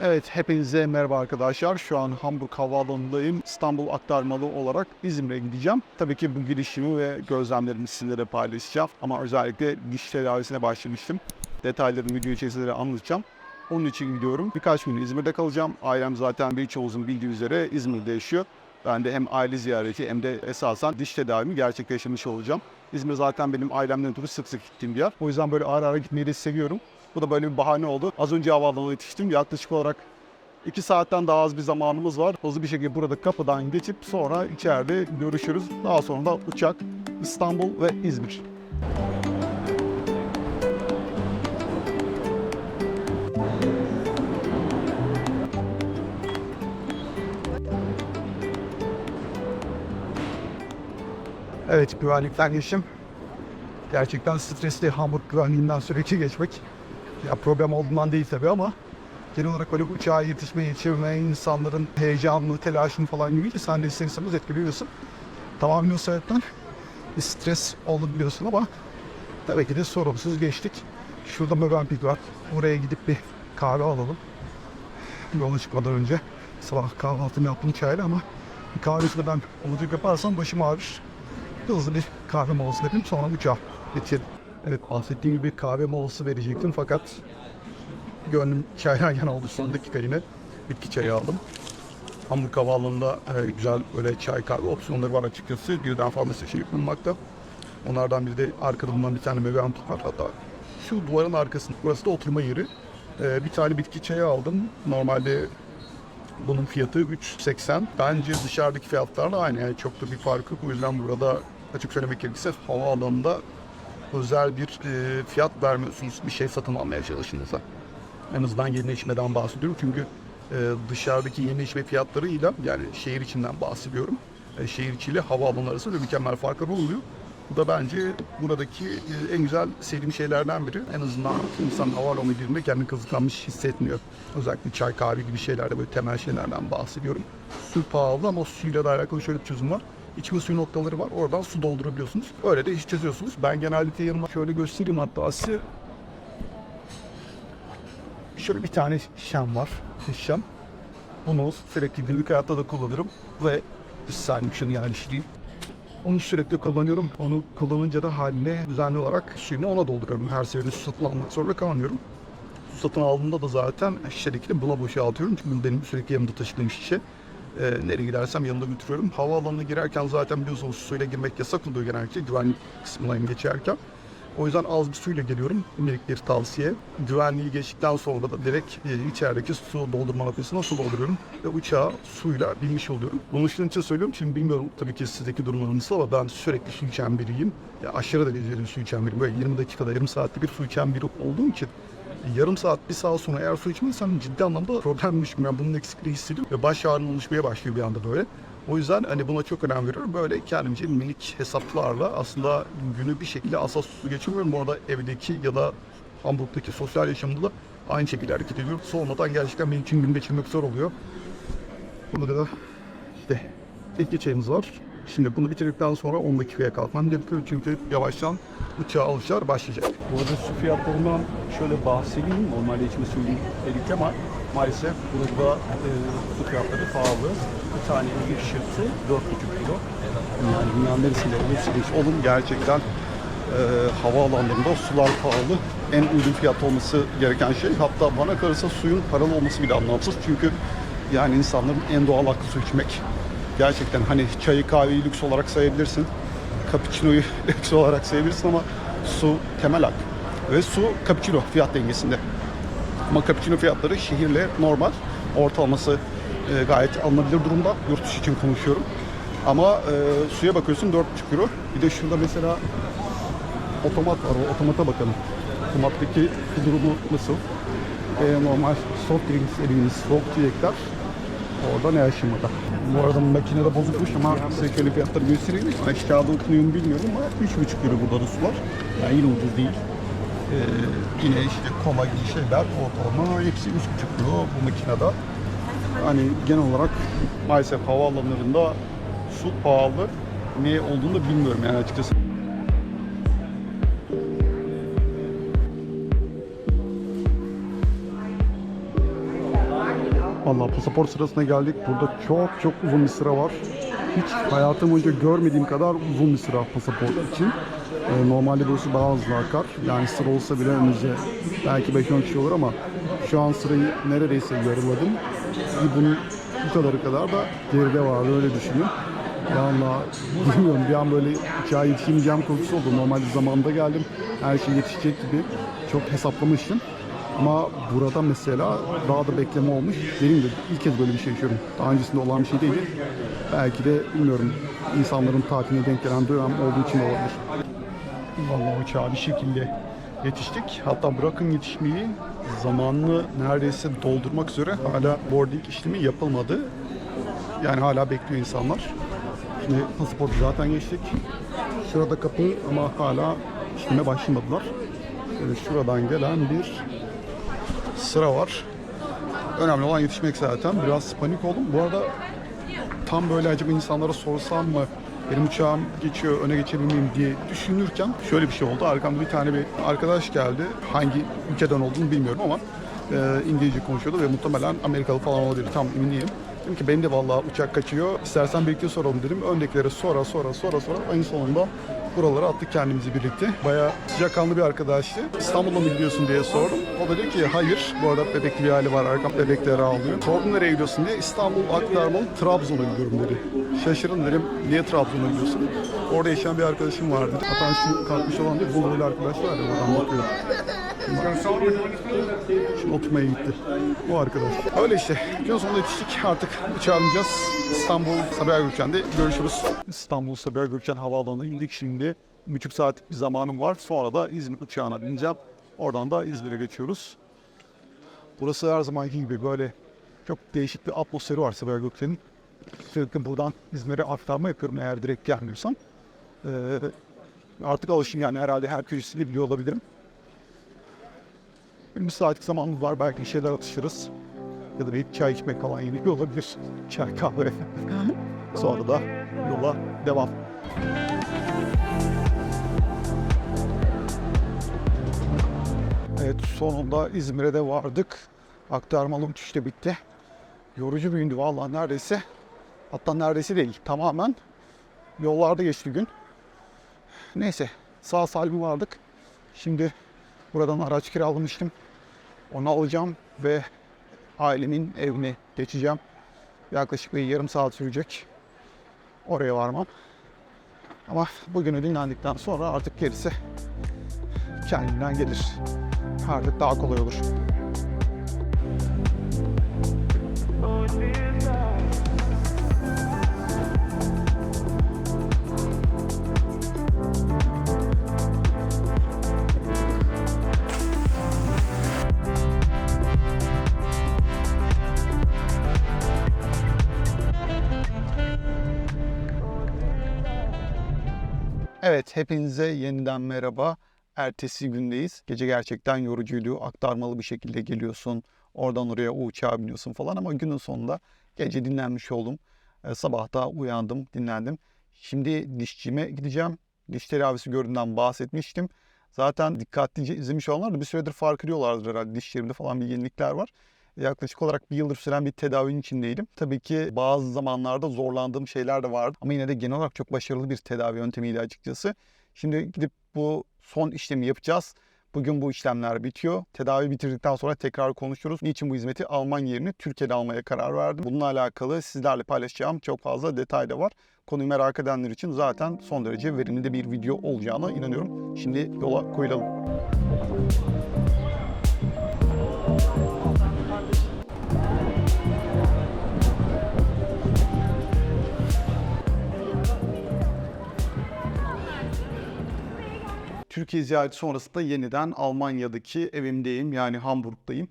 Evet, hepinize merhaba arkadaşlar. Şu an Hamburg Havaalanı'ndayım. İstanbul aktarmalı olarak İzmir'e gideceğim. Tabii ki bu girişimi ve gözlemlerimi sizinle de paylaşacağım. Ama özellikle diş tedavisine başlamıştım. Detaylarını video içerisinde anlatacağım. Onun için gidiyorum. Birkaç gün İzmir'de kalacağım. Ailem zaten birçoğunuzun bildiği üzere İzmir'de yaşıyor. Ben de hem aile ziyareti hem de esasen diş tedavimi gerçekleştirmiş olacağım. İzmir zaten benim ailemden ötürü sık sık gittiğim bir yer. O yüzden böyle ara ara gitmeyi de seviyorum. Bu da böyle bir bahane oldu. Az önce havaalanına yetiştim. Yaklaşık olarak 2 saatten daha az bir zamanımız var. Hızlı bir şekilde burada kapıdan geçip sonra içeride görüşürüz. Daha sonra da uçak İstanbul ve İzmir. Evet, güvenlikten geçtim. Gerçekten stresli Hamburg güvenliğinden sürekli geçmek. Ya problem olduğundan değil tabii ama genel olarak böyle uçağa yetişme, yetişme, insanların heyecanını, telaşını falan gibi sen de ister etkiliyorsun. Tamamen o sebepten bir stres oldu ama tabii ki de sorunsuz geçtik. Şurada Mövenpick var. Oraya gidip bir kahve alalım. Yola çıkmadan önce sabah kahvaltımı yaptım çayla ama bir kahvesini ben olacak yaparsam başım ağrır. Hızlı bir kahve molası vereyim sonra uçağa geçelim. Evet bahsettiğim gibi kahve molası verecektim fakat gönlüm çaydan yana oldu son dakika yine. Bitki çayı aldım. Hamburg Havaalanı'nda e, güzel böyle çay kahve opsiyonları var açıkçası. Birden fazla seçenek bulunmakta. Onlardan biri de arkada bulunan bir tane meyve antik var hatta. Şu duvarın arkasında. Burası da oturma yeri. E, bir tane bitki çayı aldım. Normalde bunun fiyatı 3.80. Bence dışarıdaki fiyatlarla aynı. Yani çok da bir farkı yok. O yüzden burada açık söylemek gerekirse havaalanında özel bir e, fiyat vermiyorsunuz bir şey satın almaya çalıştığınızda. En azından yeni içmeden bahsediyorum çünkü e, dışarıdaki yeni içme fiyatlarıyla yani şehir içinden bahsediyorum. E, şehir içiyle havaalanı arasında mükemmel farklar oluyor. Bu da bence buradaki e, en güzel sevdiğim şeylerden biri. En azından insan havaalanına girdiğinde kendini kazıklanmış hissetmiyor. Özellikle çay kahve gibi şeylerde böyle temel şeylerden bahsediyorum. Su pahalı ama suyla da alakalı şöyle bir çözüm var. İçme suyu noktaları var. Oradan su doldurabiliyorsunuz. Öyle de iş çözüyorsunuz. Ben genellikle yanıma şöyle göstereyim hatta size. Şöyle bir tane şişem var. Şişem. Bunu sürekli günlük hayatta da kullanırım. Ve saniye şunu yerleştireyim. Onu sürekli kullanıyorum. Onu kullanınca da haline düzenli olarak suyunu ona dolduruyorum. Her seferinde su satın almak zorunda kalmıyorum. Su satın aldığımda da zaten şişedekini buna boşaltıyorum. Çünkü benim sürekli yanımda taşıdığım şişe. Ee, nereye gidersem yanımda götürüyorum. Havaalanına girerken zaten biliyorsunuz suyla girmek yasak oluyor genellikle güvenlik kısmından geçerken. O yüzden az bir suyla geliyorum. Şimdilik bir tavsiye. Güvenliği geçtikten sonra da direkt e, içerideki su doldurma noktasına su dolduruyorum. Ve uçağa suyla binmiş oluyorum. Bunu şunun için söylüyorum. Şimdi bilmiyorum tabii ki sizdeki durumlar nasıl ama ben sürekli su içen biriyim. Ya aşırı derecede su içen biriyim. Böyle 20 dakikada, yarım saatte bir su içen biri olduğum için yarım saat, bir saat sonra eğer su içmezsem ciddi anlamda problemmiş. Yani bunun eksikliği hissediyorum ve baş ağrım oluşmaya başlıyor bir anda böyle. O yüzden hani buna çok önem veriyorum. Böyle kendimce minik hesaplarla aslında günü bir şekilde asas su geçirmiyorum. Bu arada evdeki ya da Hamburg'daki sosyal yaşamda da aynı şekilde hareket ediyorum. Soğumadan gerçekten benim için gün geçirmek zor oluyor. Burada da işte ilk çayımız var. Şimdi bunu bitirdikten sonra 10 dakikaya kalkmam gerekiyor çünkü yavaştan uçağa alışlar başlayacak. Bu arada su fiyatlarından şöyle bahsedeyim. Normalde içme suyu dedik ama maalesef burada e, su fiyatları pahalı. Bir tane bir şırtı 4,5 kilo. Yani dünyanın neresinde olursa olun gerçekten e, havaalanlarında sular pahalı. En uygun fiyat olması gereken şey. Hatta bana kalırsa suyun paralı olması bile anlamsız. Çünkü yani insanların en doğal hakkı su içmek. Gerçekten hani çayı kahveyi lüks olarak sayabilirsin. Cappuccino'yu lüks olarak sayabilirsin ama su temel hak. Ve su cappuccino fiyat dengesinde. Ama cappuccino fiyatları şehirle normal. Ortalaması e, gayet alınabilir durumda. Yurt dışı için konuşuyorum. Ama e, suya bakıyorsun 4,5 euro. Bir de şurada mesela otomat var. O otomata bakalım. Otomattaki durumu nasıl? E, normal soft drinks dediğimiz soğuk içecekler Orada ne aşamada. Bu arada makinede bozukmuş ama size şöyle fiyatları göstereyim. Aşağıda okunuyor mu bilmiyorum ama 3,5 euro burada var. Yani yine ucuz değil. Ee, yine işte koma gibi şeyler ortalama hepsi 3,5 euro bu makinede. Hani genel olarak maalesef havaalanlarında su pahalı. Ne olduğunu da bilmiyorum yani açıkçası. Vallahi pasaport sırasına geldik. Burada çok çok uzun bir sıra var. Hiç hayatım boyunca görmediğim kadar uzun bir sıra pasaport için. Ee, normalde burası daha hızlı akar. Yani sıra olsa bile önümüzde belki 5-10 kişi olur ama şu an sırayı neredeyse yarıladım. Bunun bu kadarı kadar da geride vardı öyle düşünün. Valla bilmiyorum bir an böyle hikaye yetişemeyeceğim korkusu oldu. Normalde zamanında geldim. Her şey yetişecek gibi çok hesaplamıştım. Ama burada mesela daha da bekleme olmuş. Benim de ilk kez böyle bir şey yaşıyorum. Daha öncesinde olan bir şey değil. Belki de bilmiyorum insanların tatiline denk gelen dönem olduğu için olabilir. Vallahi uçağa bir şekilde yetiştik. Hatta bırakın yetişmeyi zamanını neredeyse doldurmak üzere hala boarding işlemi yapılmadı. Yani hala bekliyor insanlar. Şimdi pasaportu zaten geçtik. Şurada kapı ama hala işleme başlamadılar. Ee, şuradan gelen bir sıra var. Önemli olan yetişmek zaten. Biraz panik oldum. Bu arada tam böyle acaba insanlara sorsam mı benim uçağım geçiyor öne geçebilir miyim diye düşünürken şöyle bir şey oldu. Arkamda bir tane bir arkadaş geldi. Hangi ülkeden olduğunu bilmiyorum ama e, İngilizce konuşuyordu ve muhtemelen Amerikalı falan olabilir. Tam emin değilim. Dedim ki benim de vallahi uçak kaçıyor. İstersen birlikte soralım dedim. Öndekilere sonra sonra sonra sonra en sonunda buralara attık kendimizi birlikte. Bayağı sıcakkanlı bir arkadaştı. İstanbul'a mı gidiyorsun diye sordum. O da dedi ki hayır. Bu arada bebekli bir hali var. Arkam bebekleri ağlıyor. Sordum nereye gidiyorsun diye. İstanbul aktarmalı Trabzon'a gidiyorum dedi. Şaşırın dedim. Niye Trabzon'a gidiyorsun? Orada yaşayan bir arkadaşım var dedi. Hatta şu kalkmış olan bir Bulgarlı arkadaş var ya oradan bakıyor. Şimdi oturmaya gitti. O arkadaş. Öyle işte. Gün sonunda yetiştik. Artık uçağa bineceğiz. İstanbul Sabiha Gökçen'de görüşürüz. İstanbul Sabiha Gökçen Havaalanı'na indik şimdi. Buçuk saatlik bir zamanım var. Sonra da İzmir uçağına bineceğim. Oradan da İzmir'e geçiyoruz. Burası her zamanki gibi böyle çok değişik bir atmosferi var Sabiha Gökçen'in. Sürekli buradan İzmir'e aktarma yapıyorum eğer direkt gelmiyorsam. Ee, artık alışım yani herhalde her köşesini biliyor olabilirim. Bir saatlik zamanımız var. Belki bir şeyler atışırız. Ya da bir çay içmek falan yeni olabilir. Çay kahve. Sonra da yola devam. Evet sonunda İzmir'e de vardık. Aktarmalı uçuş da bitti. Yorucu bir gündü vallahi neredeyse. Hatta neredeyse değil. Tamamen yollarda geçti gün. Neyse sağ salim vardık. Şimdi buradan araç kiralamıştım. Onu alacağım ve ailemin evine geçeceğim. Yaklaşık bir yarım saat sürecek. Oraya varmam. Ama bugünü dinlendikten sonra artık gerisi kendinden gelir. Artık daha kolay olur. Evet, hepinize yeniden merhaba. Ertesi gündeyiz. Gece gerçekten yorucuydu. Aktarmalı bir şekilde geliyorsun. Oradan oraya uçağa biniyorsun falan ama günün sonunda gece dinlenmiş oldum. Ee, sabah da uyandım, dinlendim. Şimdi dişçime gideceğim. Diş tedavisi gördüğümden bahsetmiştim. Zaten dikkatlice izlemiş olanlar da bir süredir fark ediyorlardır herhalde. Dişlerimde falan bir yenilikler var. Yaklaşık olarak bir yıldır süren bir tedavinin içindeydim. Tabii ki bazı zamanlarda zorlandığım şeyler de vardı. Ama yine de genel olarak çok başarılı bir tedavi yöntemiydi açıkçası. Şimdi gidip bu son işlemi yapacağız. Bugün bu işlemler bitiyor. Tedavi bitirdikten sonra tekrar konuşuruz. Niçin bu hizmeti Almanya yerine Türkiye'de almaya karar verdim? Bununla alakalı sizlerle paylaşacağım çok fazla detay da var. Konuyu merak edenler için zaten son derece verimli de bir video olacağına inanıyorum. Şimdi yola koyulalım. Türkiye ziyareti sonrasında yeniden Almanya'daki evimdeyim yani Hamburg'dayım.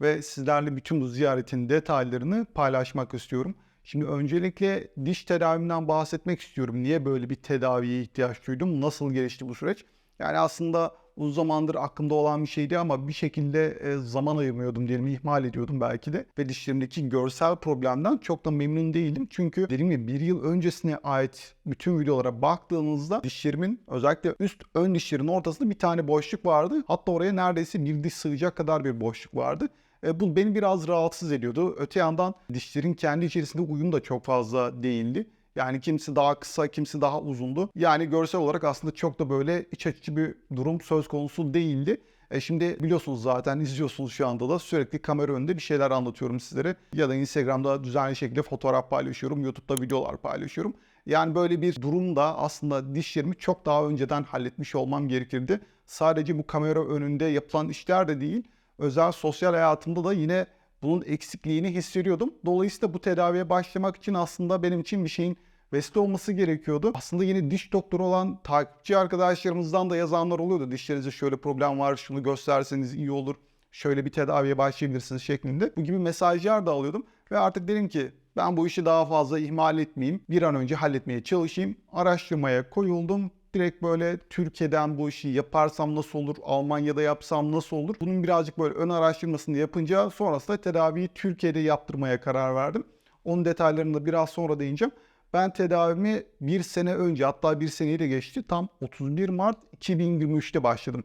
Ve sizlerle bütün bu ziyaretin detaylarını paylaşmak istiyorum. Şimdi öncelikle diş tedavimden bahsetmek istiyorum. Niye böyle bir tedaviye ihtiyaç duydum? Nasıl gelişti bu süreç? Yani aslında uzun zamandır aklımda olan bir şeydi ama bir şekilde e, zaman ayırmıyordum diyelim, ihmal ediyordum belki de. Ve dişlerimdeki görsel problemden çok da memnun değildim. Çünkü dediğim gibi bir yıl öncesine ait bütün videolara baktığınızda dişlerimin özellikle üst ön dişlerin ortasında bir tane boşluk vardı. Hatta oraya neredeyse bir diş sığacak kadar bir boşluk vardı. E, bu beni biraz rahatsız ediyordu. Öte yandan dişlerin kendi içerisinde uyum da çok fazla değildi. Yani kimisi daha kısa, kimisi daha uzundu. Yani görsel olarak aslında çok da böyle iç açıcı bir durum söz konusu değildi. E şimdi biliyorsunuz zaten izliyorsunuz şu anda da sürekli kamera önünde bir şeyler anlatıyorum sizlere. Ya da Instagram'da düzenli şekilde fotoğraf paylaşıyorum, YouTube'da videolar paylaşıyorum. Yani böyle bir durumda aslında dişlerimi çok daha önceden halletmiş olmam gerekirdi. Sadece bu kamera önünde yapılan işler de değil, özel sosyal hayatımda da yine bunun eksikliğini hissediyordum. Dolayısıyla bu tedaviye başlamak için aslında benim için bir şeyin vesile olması gerekiyordu. Aslında yine diş doktoru olan takipçi arkadaşlarımızdan da yazanlar oluyordu. Dişlerinizde şöyle problem var, şunu gösterseniz iyi olur, şöyle bir tedaviye başlayabilirsiniz şeklinde. Bu gibi mesajlar da alıyordum. Ve artık dedim ki ben bu işi daha fazla ihmal etmeyeyim. Bir an önce halletmeye çalışayım. Araştırmaya koyuldum. Direkt böyle Türkiye'den bu işi yaparsam nasıl olur, Almanya'da yapsam nasıl olur? Bunun birazcık böyle ön araştırmasını yapınca sonrasında tedaviyi Türkiye'de yaptırmaya karar verdim. Onun detaylarını da biraz sonra değineceğim. Ben tedavimi bir sene önce hatta bir seneyi de geçti. Tam 31 Mart 2023'te başladım.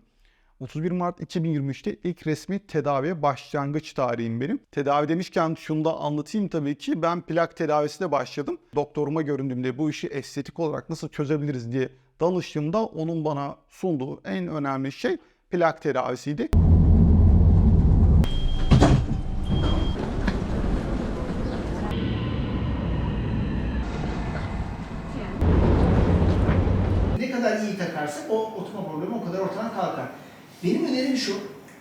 31 Mart 2023'te ilk resmi tedaviye başlangıç tarihim benim. Tedavi demişken şunu da anlatayım tabii ki. Ben plak tedavisine başladım. Doktoruma göründüğümde bu işi estetik olarak nasıl çözebiliriz diye danıştığımda onun bana sunduğu en önemli şey plak tedavisiydi. Ne kadar iyi takarsak o oturma problemi o kadar ortadan kalkar. Benim önerim şu,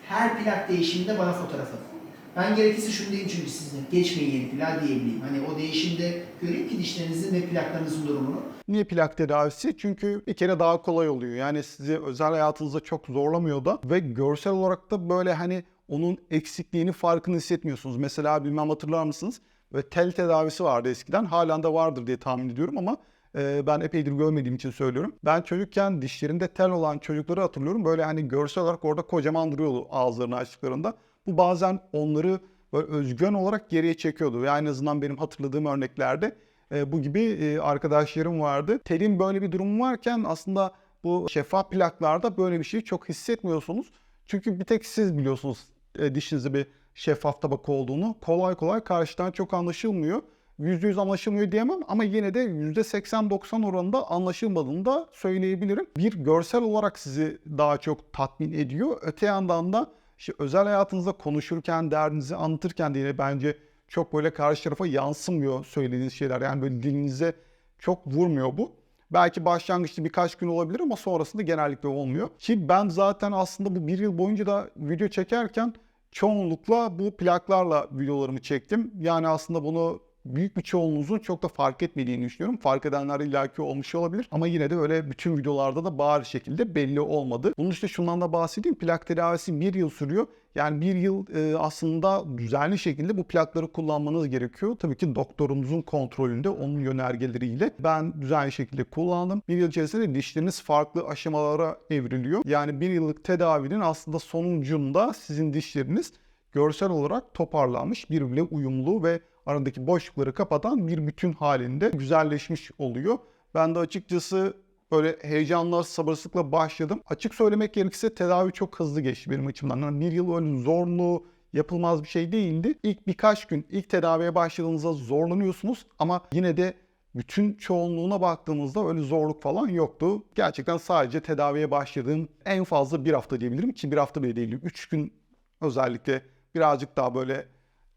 her plak değişiminde bana fotoğraf atın. Ben gerekirse şunu diyeyim çünkü sizinle, geçmeyin yeni plak diyebileyim. Hani o değişimde göreyim ki dişlerinizin ve plaklarınızın durumunu. Niye plak tedavisi? Çünkü bir kere daha kolay oluyor. Yani sizi özel hayatınızda çok zorlamıyor da ve görsel olarak da böyle hani onun eksikliğini farkını hissetmiyorsunuz. Mesela bilmem hatırlar mısınız? Ve tel tedavisi vardı eskiden. Halen de vardır diye tahmin ediyorum ama e, ben epeydir görmediğim için söylüyorum. Ben çocukken dişlerinde tel olan çocukları hatırlıyorum. Böyle hani görsel olarak orada kocaman duruyordu ağızlarını açtıklarında. Bu bazen onları böyle özgün olarak geriye çekiyordu. Ve en azından benim hatırladığım örneklerde e, bu gibi e, arkadaşlarım vardı. Telin böyle bir durum varken aslında bu şeffaf plaklarda böyle bir şeyi çok hissetmiyorsunuz. Çünkü bir tek siz biliyorsunuz e, dişinizde bir şeffaf tabaka olduğunu. Kolay kolay karşıdan çok anlaşılmıyor. %100 anlaşılmıyor diyemem ama yine de %80-90 oranında anlaşılmadığını da söyleyebilirim. Bir görsel olarak sizi daha çok tatmin ediyor. Öte yandan da işte özel hayatınızda konuşurken, derdinizi anlatırken de yine bence çok böyle karşı tarafa yansımıyor söylediğiniz şeyler. Yani böyle dilinize çok vurmuyor bu. Belki başlangıçta birkaç gün olabilir ama sonrasında genellikle olmuyor. Ki ben zaten aslında bu bir yıl boyunca da video çekerken çoğunlukla bu plaklarla videolarımı çektim. Yani aslında bunu büyük bir çoğunluğunuzun çok da fark etmediğini düşünüyorum. Fark edenler illaki olmuş olabilir ama yine de öyle bütün videolarda da bariz şekilde belli olmadı. Bunun işte şundan da bahsedeyim. Plak tedavisi bir yıl sürüyor. Yani bir yıl e, aslında düzenli şekilde bu plakları kullanmanız gerekiyor. Tabii ki doktorunuzun kontrolünde, onun yönergeleriyle ben düzenli şekilde kullandım. Bir yıl içerisinde dişleriniz farklı aşamalara evriliyor. Yani bir yıllık tedavinin aslında sonucunda sizin dişleriniz görsel olarak toparlanmış, birbirine uyumlu ve aradaki boşlukları kapatan bir bütün halinde güzelleşmiş oluyor. Ben de açıkçası böyle heyecanla, sabırsızlıkla başladım. Açık söylemek gerekirse tedavi çok hızlı geçti benim açımdan. Yani bir yıl öyle zorlu, yapılmaz bir şey değildi. İlk birkaç gün, ilk tedaviye başladığınızda zorlanıyorsunuz ama yine de bütün çoğunluğuna baktığımızda öyle zorluk falan yoktu. Gerçekten sadece tedaviye başladığım en fazla bir hafta diyebilirim ki bir hafta bile değil. Üç gün özellikle birazcık daha böyle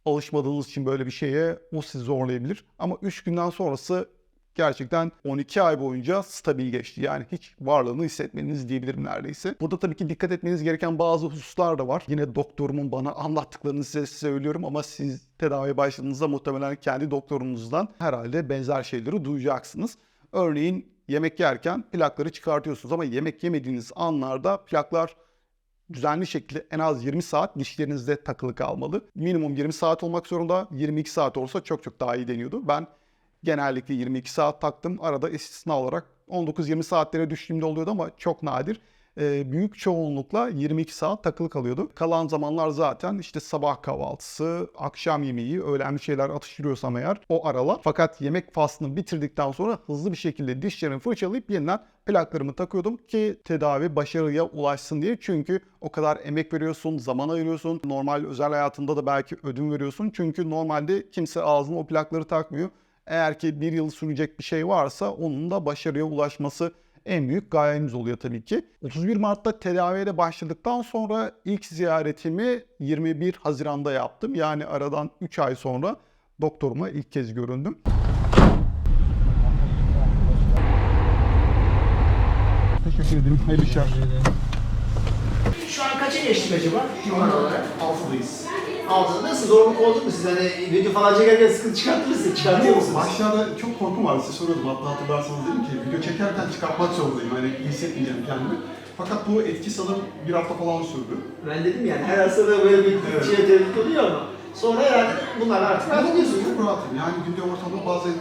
alışmadığınız için böyle bir şeye o sizi zorlayabilir. Ama 3 günden sonrası gerçekten 12 ay boyunca stabil geçti. Yani hiç varlığını hissetmeniz diyebilirim neredeyse. Burada tabii ki dikkat etmeniz gereken bazı hususlar da var. Yine doktorumun bana anlattıklarını size söylüyorum ama siz tedaviye başladığınızda muhtemelen kendi doktorunuzdan herhalde benzer şeyleri duyacaksınız. Örneğin yemek yerken plakları çıkartıyorsunuz ama yemek yemediğiniz anlarda plaklar düzenli şekilde en az 20 saat dişlerinizde takılı kalmalı. Minimum 20 saat olmak zorunda. 22 saat olsa çok çok daha iyi deniyordu. Ben genellikle 22 saat taktım. Arada istisna olarak 19-20 saatlere düştüğümde oluyordu ama çok nadir. E, büyük çoğunlukla 22 saat takılı kalıyordu. Kalan zamanlar zaten işte sabah kahvaltısı, akşam yemeği, öğlen bir şeyler atıştırıyorsam eğer o aralar. Fakat yemek faslını bitirdikten sonra hızlı bir şekilde dişlerimi fırçalayıp yeniden plaklarımı takıyordum ki tedavi başarıya ulaşsın diye. Çünkü o kadar emek veriyorsun, zaman ayırıyorsun. Normal özel hayatında da belki ödün veriyorsun. Çünkü normalde kimse ağzına o plakları takmıyor. Eğer ki bir yıl sürecek bir şey varsa onun da başarıya ulaşması en büyük gayemiz oluyor tabii ki. 31 Mart'ta tedaviye de başladıktan sonra ilk ziyaretimi 21 Haziran'da yaptım. Yani aradan 3 ay sonra doktoruma ilk kez göründüm. Teşekkür ederim. Hayırlı işler. Şu an kaça geçtik acaba? Numara olarak. 6'dayız. Altıda nasıl zorluk oldu mu siz? Hani video falan çekerken sıkıntı çıkarttı mısınız? Çıkartıyor musunuz? Başlarda çok korkum vardı. Size soruyordum hatta hatırlarsanız dedim ki video çekerken çıkartmak zorundayım. Hani iyi hissetmeyeceğim kendimi. Fakat bu etki sanırım bir hafta falan sürdü. Ben dedim yani her hastada böyle bir Evet. şey tehdit oluyor ama sonra herhalde bunlar artık rahat ediyorsunuz. Çok rahatım. Yani günde ortalama bazen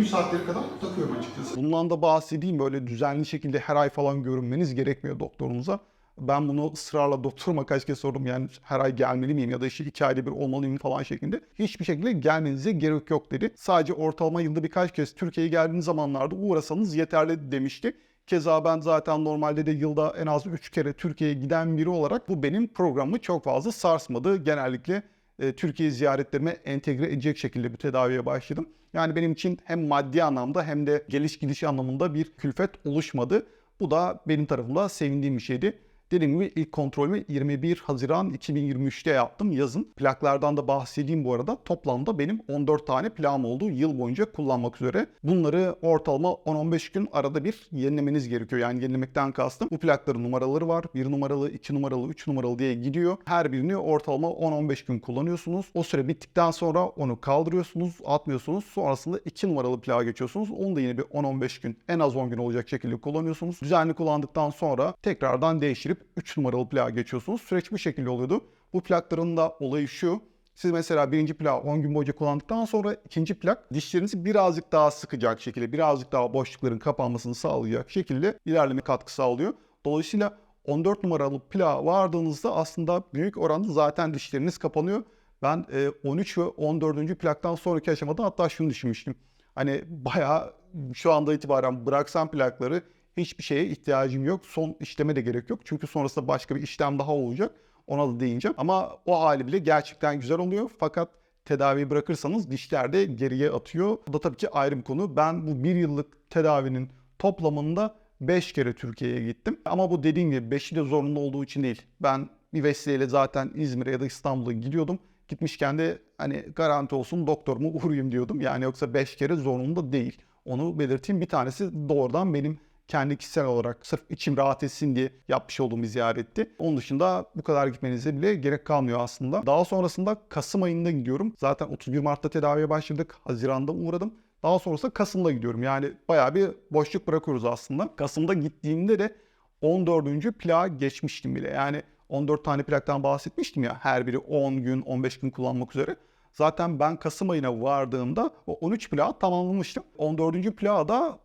22-23 saatleri kadar takıyorum açıkçası. Bundan da bahsedeyim böyle düzenli şekilde her ay falan görünmeniz gerekmiyor doktorunuza. Ben bunu ısrarla doktoruma kaç kez sordum yani her ay gelmeli miyim ya da işte iki ayda bir olmalıyım falan şeklinde. Hiçbir şekilde gelmenize gerek yok dedi. Sadece ortalama yılda birkaç kez Türkiye'ye geldiğiniz zamanlarda uğrasanız yeterli demişti. Keza ben zaten normalde de yılda en az 3 kere Türkiye'ye giden biri olarak bu benim programımı çok fazla sarsmadı. Genellikle e, Türkiye ziyaretlerime entegre edecek şekilde bir tedaviye başladım. Yani benim için hem maddi anlamda hem de geliş gidiş anlamında bir külfet oluşmadı. Bu da benim tarafımda sevindiğim bir şeydi. Dediğim gibi ilk kontrolümü 21 Haziran 2023'te yaptım yazın. Plaklardan da bahsedeyim bu arada. Toplamda benim 14 tane plağım oldu yıl boyunca kullanmak üzere. Bunları ortalama 10-15 gün arada bir yenilemeniz gerekiyor. Yani yenilemekten kastım. Bu plakların numaraları var. 1 numaralı, 2 numaralı, 3 numaralı diye gidiyor. Her birini ortalama 10-15 gün kullanıyorsunuz. O süre bittikten sonra onu kaldırıyorsunuz, atmıyorsunuz. Sonrasında 2 numaralı plağa geçiyorsunuz. Onu da yine bir 10-15 gün, en az 10 gün olacak şekilde kullanıyorsunuz. Düzenli kullandıktan sonra tekrardan değiştirip 3 numaralı plağa geçiyorsunuz. Süreç bu şekilde oluyordu. Bu plakların da olayı şu. Siz mesela birinci plağı 10 gün boyunca kullandıktan sonra ikinci plak dişlerinizi birazcık daha sıkacak şekilde, birazcık daha boşlukların kapanmasını sağlayacak şekilde ilerleme katkı sağlıyor. Dolayısıyla 14 numaralı plağa vardığınızda aslında büyük oranda zaten dişleriniz kapanıyor. Ben e, 13 ve 14. plaktan sonraki aşamada hatta şunu düşünmüştüm. Hani bayağı şu anda itibaren bıraksam plakları hiçbir şeye ihtiyacım yok. Son işleme de gerek yok. Çünkü sonrasında başka bir işlem daha olacak. Ona da değineceğim. Ama o hali bile gerçekten güzel oluyor. Fakat tedaviyi bırakırsanız dişler de geriye atıyor. Bu da tabii ki ayrı bir konu. Ben bu bir yıllık tedavinin toplamında 5 kere Türkiye'ye gittim. Ama bu dediğim gibi 5'i de zorunlu olduğu için değil. Ben bir vesileyle zaten İzmir'e ya da İstanbul'a gidiyordum. Gitmişken de hani garanti olsun doktorumu uğrayayım diyordum. Yani yoksa 5 kere zorunlu değil. Onu belirteyim. Bir tanesi doğrudan benim kendi kişisel olarak sırf içim rahat etsin diye yapmış olduğum bir ziyaretti. Onun dışında bu kadar gitmenize bile gerek kalmıyor aslında. Daha sonrasında Kasım ayında gidiyorum. Zaten 31 Mart'ta tedaviye başladık. Haziran'da uğradım. Daha sonrasında Kasım'da gidiyorum. Yani bayağı bir boşluk bırakıyoruz aslında. Kasım'da gittiğimde de 14. plağa geçmiştim bile. Yani 14 tane plaktan bahsetmiştim ya. Her biri 10 gün, 15 gün kullanmak üzere. Zaten ben Kasım ayına vardığımda o 13 plağı tamamlamıştım. 14. plağı da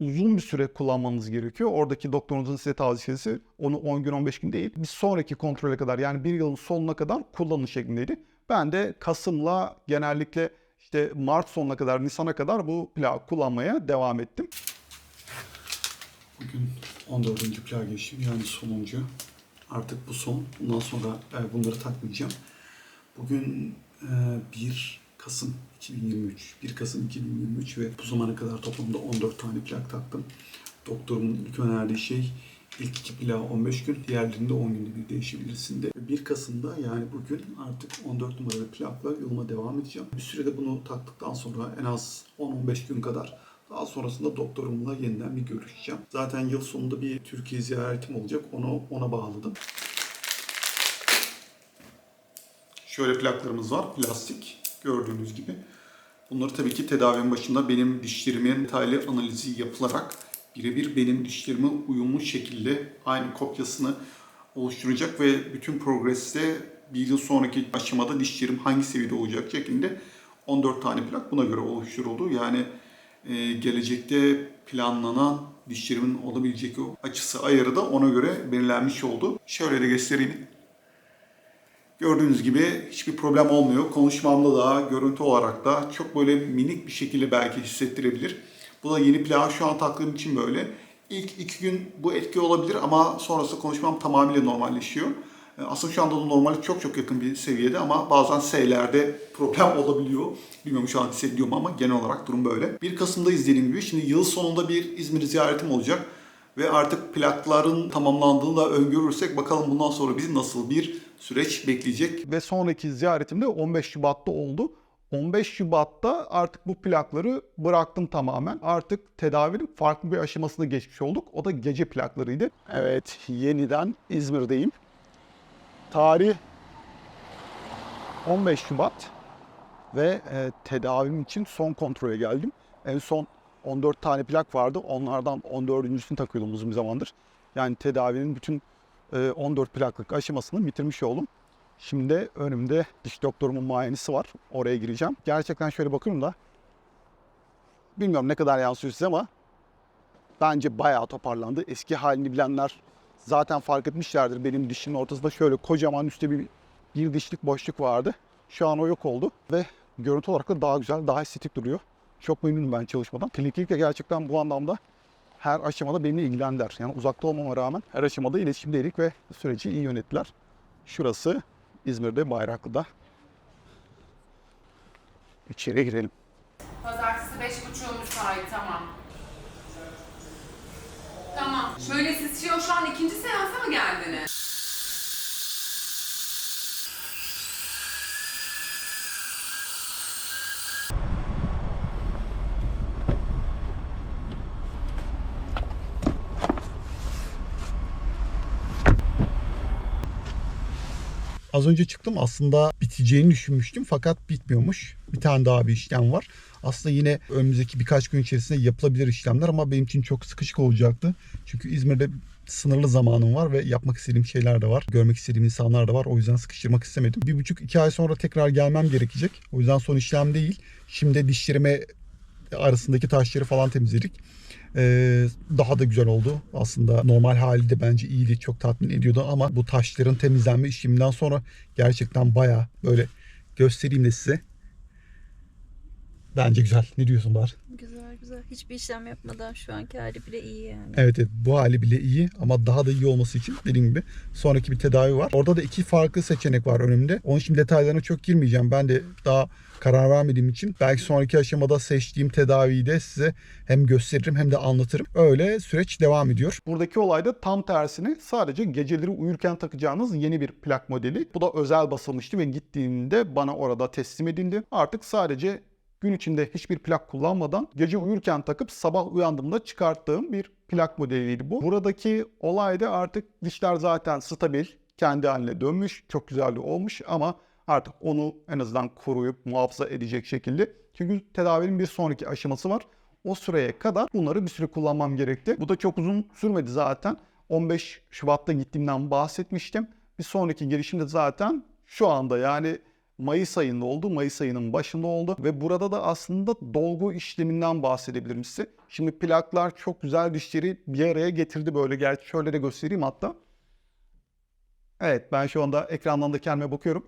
uzun bir süre kullanmanız gerekiyor. Oradaki doktorunuzun size tavsiyesi onu 10 gün 15 gün değil. Bir sonraki kontrole kadar yani bir yılın sonuna kadar kullanın şeklindeydi. Ben de Kasım'la genellikle işte Mart sonuna kadar, Nisan'a kadar bu plağı kullanmaya devam ettim. Bugün 14. plağa geçtim yani sonuncu. Artık bu son. Bundan sonra e, bunları takmayacağım. Bugün e, 1 Kasım 2023. 1 Kasım 2023 ve bu zamana kadar toplamda 14 tane plak taktım. Doktorumun ilk önerdiği şey ilk iki plağı 15 gün, diğerlerinde 10 günde bir değişebilirsin de. 1 Kasım'da yani bugün artık 14 numaralı plakla yoluma devam edeceğim. Bir sürede bunu taktıktan sonra en az 10-15 gün kadar daha sonrasında doktorumla yeniden bir görüşeceğim. Zaten yıl sonunda bir Türkiye ziyaretim olacak. Onu ona bağladım. Şöyle plaklarımız var. Plastik. Gördüğünüz gibi. Bunları tabii ki tedavinin başında benim dişlerimin detaylı analizi yapılarak birebir benim dişlerime uyumlu şekilde aynı kopyasını oluşturacak ve bütün progreste bir yıl sonraki aşamada dişlerim hangi seviyede olacak şeklinde 14 tane plak buna göre oluşturuldu. Yani e, gelecekte planlanan dişlerimin olabilecek açısı ayarı da ona göre belirlenmiş oldu. Şöyle de göstereyim. Gördüğünüz gibi hiçbir problem olmuyor. Konuşmamda da, görüntü olarak da çok böyle minik bir şekilde belki hissettirebilir. Bu da yeni plan şu an taktığım için böyle. İlk iki gün bu etki olabilir ama sonrası konuşmam tamamıyla normalleşiyor. E, Aslında şu anda da normale çok çok yakın bir seviyede ama bazen S'lerde problem olabiliyor. Bilmiyorum şu an hissediyorum ama genel olarak durum böyle. 1 Kasım'da izlediğim gibi şimdi yıl sonunda bir İzmir ziyaretim olacak. Ve artık plakların tamamlandığını da öngörürsek bakalım bundan sonra bizi nasıl bir süreç bekleyecek. Ve sonraki ziyaretim de 15 Şubat'ta oldu. 15 Şubat'ta artık bu plakları bıraktım tamamen. Artık tedavinin farklı bir aşamasına geçmiş olduk. O da gece plaklarıydı. Evet, yeniden İzmir'deyim. Tarih 15 Şubat ve e, tedavim için son kontrole geldim. En son 14 tane plak vardı. Onlardan 14.sünü takıyordum uzun bir zamandır. Yani tedavinin bütün 14 plaklık aşamasını bitirmiş oldum. Şimdi önümde diş doktorumun muayenesi var. Oraya gireceğim. Gerçekten şöyle bakıyorum da bilmiyorum ne kadar yansıyor size ama bence bayağı toparlandı. Eski halini bilenler zaten fark etmişlerdir. Benim dişimin ortasında şöyle kocaman üstte bir, bir dişlik boşluk vardı. Şu an o yok oldu ve görüntü olarak da daha güzel, daha estetik duruyor. Çok memnunum ben çalışmadan. Kliniklik de gerçekten bu anlamda her aşamada benimle ilgilendiler. Yani uzakta olmama rağmen her aşamada iletişimdeydik ve süreci iyi yönettiler. Şurası İzmir'de Bayraklı'da. İçeriye girelim. Pazartesi beş buçuğu müsait tamam. Tamam. Şöyle siz şu an ikinci seansa mı geldiniz? Az önce çıktım aslında biteceğini düşünmüştüm fakat bitmiyormuş. Bir tane daha bir işlem var. Aslında yine önümüzdeki birkaç gün içerisinde yapılabilir işlemler ama benim için çok sıkışık olacaktı. Çünkü İzmir'de sınırlı zamanım var ve yapmak istediğim şeyler de var. Görmek istediğim insanlar da var. O yüzden sıkıştırmak istemedim. Bir buçuk iki ay sonra tekrar gelmem gerekecek. O yüzden son işlem değil. Şimdi dişlerime arasındaki taşları falan temizledik. Ee, daha da güzel oldu. Aslında normal hali de bence iyiydi. Çok tatmin ediyordu ama bu taşların temizlenme işleminden sonra gerçekten baya böyle göstereyim de size. Bence güzel. Ne diyorsun Bahar? Güzel güzel. Hiçbir işlem yapmadan şu anki hali bile iyi yani. Evet evet bu hali bile iyi ama daha da iyi olması için dediğim gibi sonraki bir tedavi var. Orada da iki farklı seçenek var önümde. Onun için detaylarına çok girmeyeceğim. Ben de daha karar vermediğim için belki sonraki aşamada seçtiğim tedaviyi de size hem gösteririm hem de anlatırım. Öyle süreç devam ediyor. Buradaki olayda tam tersini sadece geceleri uyurken takacağınız yeni bir plak modeli. Bu da özel basılmıştı ve gittiğimde bana orada teslim edildi. Artık sadece gün içinde hiçbir plak kullanmadan gece uyurken takıp sabah uyandığımda çıkarttığım bir plak modeliydi bu. Buradaki olay da artık dişler zaten stabil, kendi haline dönmüş, çok güzel olmuş ama artık onu en azından koruyup muhafaza edecek şekilde. Çünkü tedavinin bir sonraki aşaması var. O süreye kadar bunları bir süre kullanmam gerekti. Bu da çok uzun sürmedi zaten. 15 Şubat'ta gittiğimden bahsetmiştim. Bir sonraki gelişim de zaten şu anda yani Mayıs ayında oldu. Mayıs ayının başında oldu. Ve burada da aslında dolgu işleminden bahsedebilirim size. Şimdi plaklar çok güzel dişleri bir araya getirdi böyle. Gerçi şöyle de göstereyim hatta. Evet ben şu anda ekrandan da kendime bakıyorum.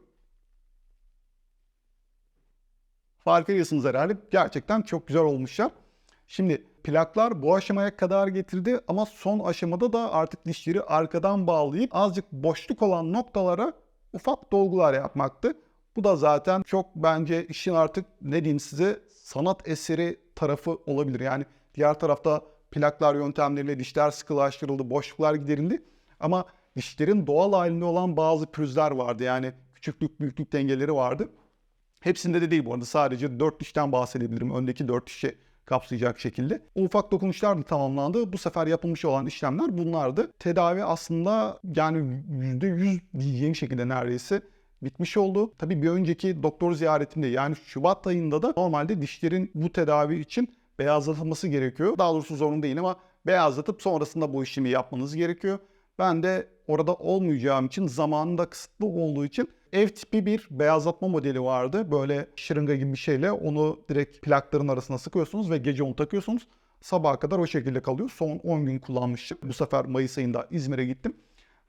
Fark ediyorsunuz herhalde. Gerçekten çok güzel olmuşlar. Şimdi plaklar bu aşamaya kadar getirdi ama son aşamada da artık dişleri arkadan bağlayıp azıcık boşluk olan noktalara ufak dolgular yapmaktı. Bu da zaten çok bence işin artık ne diyeyim size sanat eseri tarafı olabilir. Yani diğer tarafta plaklar yöntemleriyle dişler sıkılaştırıldı, boşluklar giderildi. Ama dişlerin doğal halinde olan bazı pürüzler vardı. Yani küçüklük büyüklük dengeleri vardı. Hepsinde de değil bu arada sadece 4 dişten bahsedebilirim. Öndeki 4 dişi kapsayacak şekilde. O ufak dokunuşlar da tamamlandı. Bu sefer yapılmış olan işlemler bunlardı. Tedavi aslında yani %100 diyeceğim şekilde neredeyse bitmiş oldu. Tabii bir önceki doktor ziyaretimde yani Şubat ayında da normalde dişlerin bu tedavi için beyazlatılması gerekiyor. Daha doğrusu zorunlu değil ama beyazlatıp sonrasında bu işlemi yapmanız gerekiyor. Ben de orada olmayacağım için zamanında kısıtlı olduğu için Ev tipi bir beyazlatma modeli vardı. Böyle şırınga gibi bir şeyle onu direkt plakların arasına sıkıyorsunuz ve gece onu takıyorsunuz. Sabaha kadar o şekilde kalıyor. Son 10 gün kullanmıştım. Bu sefer Mayıs ayında İzmir'e gittim.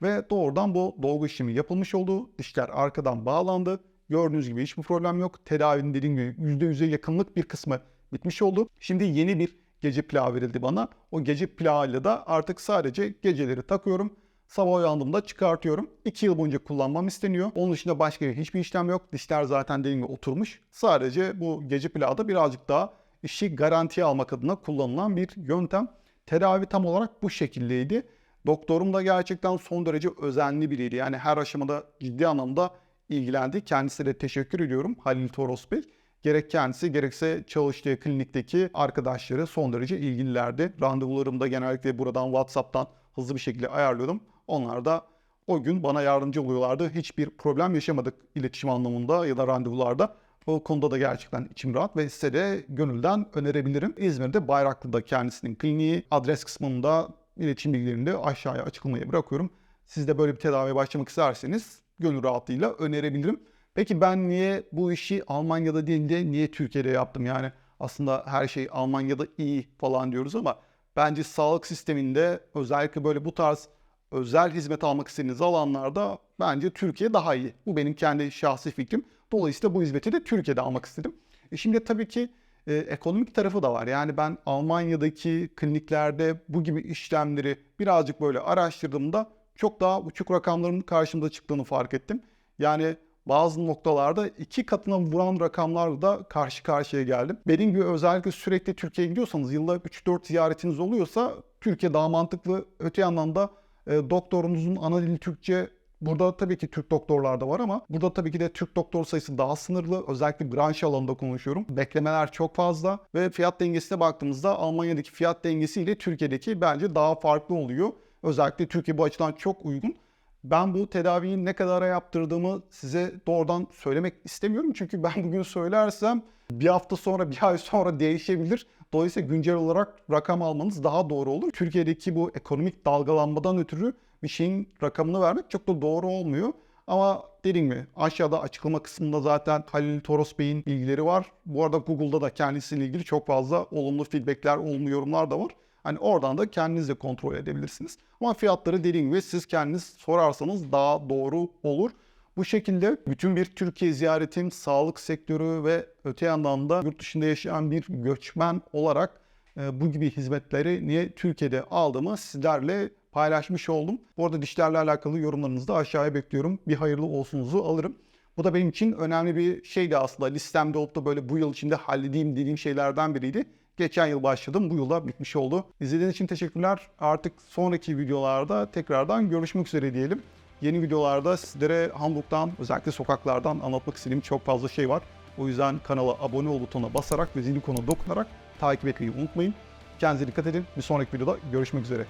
Ve doğrudan bu dolgu işlemi yapılmış oldu. Dişler arkadan bağlandı. Gördüğünüz gibi hiçbir problem yok. Tedavinin dediğim gibi %100'e yakınlık bir kısmı bitmiş oldu. Şimdi yeni bir gece plağı verildi bana. O gece plağıyla da artık sadece geceleri takıyorum. Sabah uyandığımda çıkartıyorum. 2 yıl boyunca kullanmam isteniyor. Onun dışında başka hiçbir işlem yok. Dişler zaten dediğim gibi oturmuş. Sadece bu gece plağı da birazcık daha işi garantiye almak adına kullanılan bir yöntem. Tedavi tam olarak bu şekildeydi. Doktorum da gerçekten son derece özenli biriydi. Yani her aşamada ciddi anlamda ilgilendi. Kendisine de teşekkür ediyorum Halil Toros Bey. Gerek kendisi gerekse çalıştığı klinikteki arkadaşları son derece ilgililerdi. Randevularımı da genellikle buradan WhatsApp'tan hızlı bir şekilde ayarlıyordum. Onlar da o gün bana yardımcı oluyorlardı. Hiçbir problem yaşamadık iletişim anlamında ya da randevularda. O konuda da gerçekten içim rahat ve size de gönülden önerebilirim. İzmir'de Bayraklı'da kendisinin kliniği. Adres kısmında iletişim bilgilerini de aşağıya açıklamaya bırakıyorum. Siz de böyle bir tedaviye başlamak isterseniz gönül rahatlığıyla önerebilirim. Peki ben niye bu işi Almanya'da değil de niye Türkiye'de yaptım? Yani aslında her şey Almanya'da iyi falan diyoruz ama bence sağlık sisteminde özellikle böyle bu tarz özel hizmet almak istediğiniz alanlarda bence Türkiye daha iyi. Bu benim kendi şahsi fikrim. Dolayısıyla bu hizmeti de Türkiye'de almak istedim. E şimdi tabii ki e, ekonomik tarafı da var. Yani ben Almanya'daki kliniklerde bu gibi işlemleri birazcık böyle araştırdığımda çok daha uçuk rakamların karşımda çıktığını fark ettim. Yani bazı noktalarda iki katına vuran rakamlarla da karşı karşıya geldim. Benim gibi özellikle sürekli Türkiye'ye gidiyorsanız yılda 3-4 ziyaretiniz oluyorsa Türkiye daha mantıklı. Öte yandan da e, doktorunuzun ana dili Türkçe Burada tabii ki Türk doktorlar da var ama burada tabii ki de Türk doktor sayısı daha sınırlı. Özellikle branş alanında konuşuyorum. Beklemeler çok fazla ve fiyat dengesine baktığımızda Almanya'daki fiyat dengesi ile Türkiye'deki bence daha farklı oluyor. Özellikle Türkiye bu açıdan çok uygun. Ben bu tedaviyi ne kadara yaptırdığımı size doğrudan söylemek istemiyorum. Çünkü ben bugün söylersem bir hafta sonra, bir ay sonra değişebilir. Dolayısıyla güncel olarak rakam almanız daha doğru olur. Türkiye'deki bu ekonomik dalgalanmadan ötürü bir şeyin rakamını vermek çok da doğru olmuyor. Ama dediğim gibi aşağıda açıklama kısmında zaten Halil Toros Bey'in bilgileri var. Bu arada Google'da da kendisiyle ilgili çok fazla olumlu feedbackler, olumlu yorumlar da var. Hani oradan da kendiniz de kontrol edebilirsiniz. Ama fiyatları dediğim gibi siz kendiniz sorarsanız daha doğru olur. Bu şekilde bütün bir Türkiye ziyaretim, sağlık sektörü ve öte yandan da yurt dışında yaşayan bir göçmen olarak e, bu gibi hizmetleri niye Türkiye'de aldığımı sizlerle paylaşmış oldum. Bu arada dişlerle alakalı yorumlarınızı da aşağıya bekliyorum. Bir hayırlı olsunuzu alırım. Bu da benim için önemli bir şeydi aslında. Listemde olup da böyle bu yıl içinde halledeyim dediğim şeylerden biriydi. Geçen yıl başladım. Bu yılda bitmiş oldu. İzlediğiniz için teşekkürler. Artık sonraki videolarda tekrardan görüşmek üzere diyelim. Yeni videolarda sizlere Hamburg'dan özellikle sokaklardan anlatmak istediğim çok fazla şey var. O yüzden kanala abone ol butonuna basarak ve zil ikonuna dokunarak takip etmeyi unutmayın. Kendinize dikkat edin. Bir sonraki videoda görüşmek üzere.